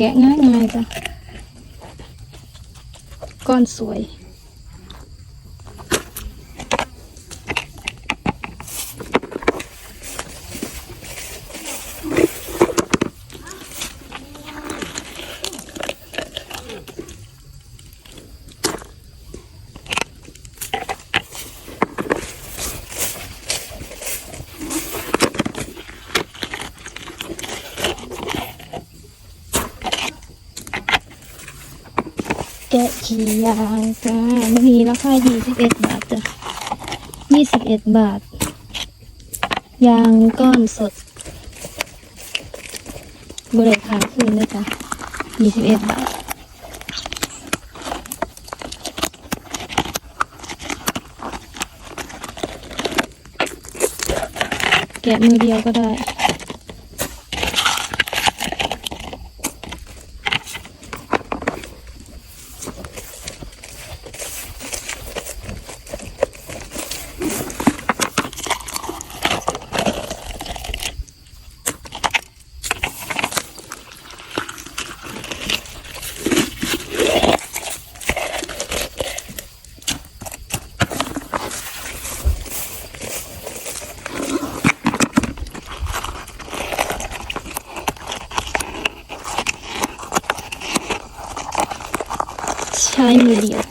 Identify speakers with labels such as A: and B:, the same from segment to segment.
A: แกะง่ายๆจ้ะ ก้อนสวย แกะขี่ยางจ้ามันมีราคา21บาทจ้ะ21บาท ยางก้อนสดบริขายคืนเลยจ้ะ21บาทแกะมือเดียวก็ได้ ใช้มือเดียว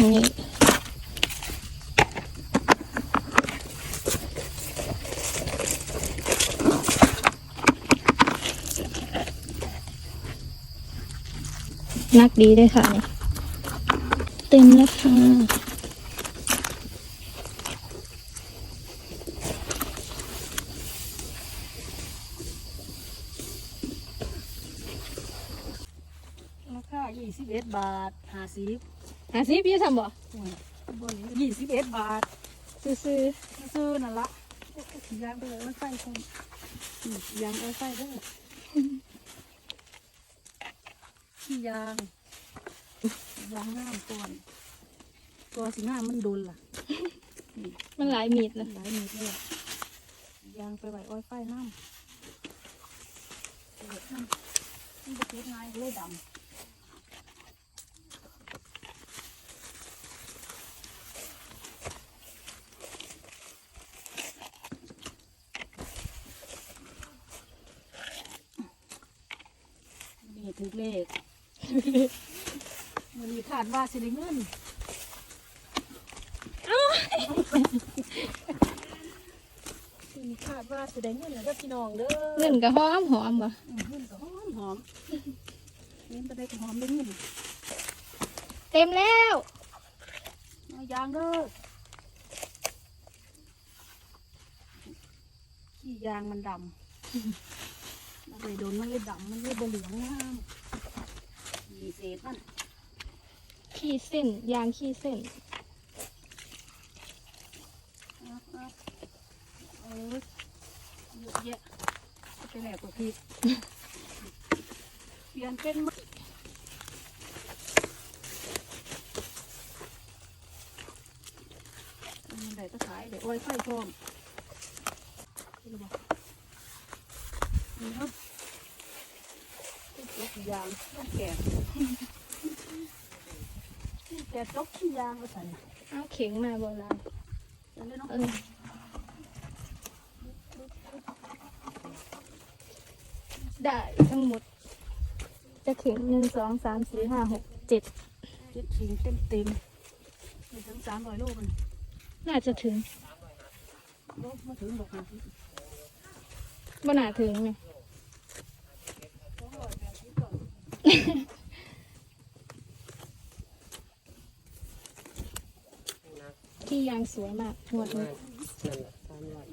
A: นี่นักดีด้วยค่ะ เต็มแล้วค่ะ
B: ราคายี่สิบเอ็ดบาทห้าสิบ
A: หาซิพี่ทำบ่
B: ยี่สิบเอ็ดบาท
A: ซื้อ
B: ซื้อนั่นละยางไปเลยมันไฟคนยางเอาไฟเด้อขี้ยางยางน้ำก่อนตัวสีหน้ามันดุลล่ะ
A: ๆมันหลายมีดนะ
B: หลายเม็ดเลยยางไปไหวอ้อยไฟน้ำเด็ดน้ำมันจะเก็บง่ายเลยดำ ถึงเลขมันมีขาดว่าสิได้เงินมีขาดว่าสิได้เงินแล้วก็พี่น้องเด้อ
A: เงินก็หอมหอมบ่
B: อืมเงินก็หอมหอมเงินก็ได้ก็หอมได้เงิน
A: เต็มแล้ว
B: เอายางเด้อขี้ยางมันดำ มันเลยโดนมันเลยดำมันเลยบเหลืองงามมีเศษมัน
A: ขี้เส้น ยางขี้เส้น
B: เออเอาเลยเยอะแยะไปแหลกกว่าพี่เปลี่ยนเป็นมันนี้ได้ก็ขายเดี๋ยวอ้อยไฟพร้อมนี่บ่นี่เนาะยกยางต้องแกะแกะจกขี้ยางมาใส่
A: เอาเข็งมาโบราณ
B: อันนี้เนาะ
A: เออได้ทั้งหมด จะเข็งหนึ่งสองสามสี่ห้าหกเจ็ด
B: เจ็ดชิ้นเต็มเต็มๆมีถึงสามร้อยโลมัน
A: น่าจะถึง
B: โลมาถึงบอกนะ
A: บ่น่าถึงไง ที่ยางสวยมากหมดเลย
C: นั่นแหละ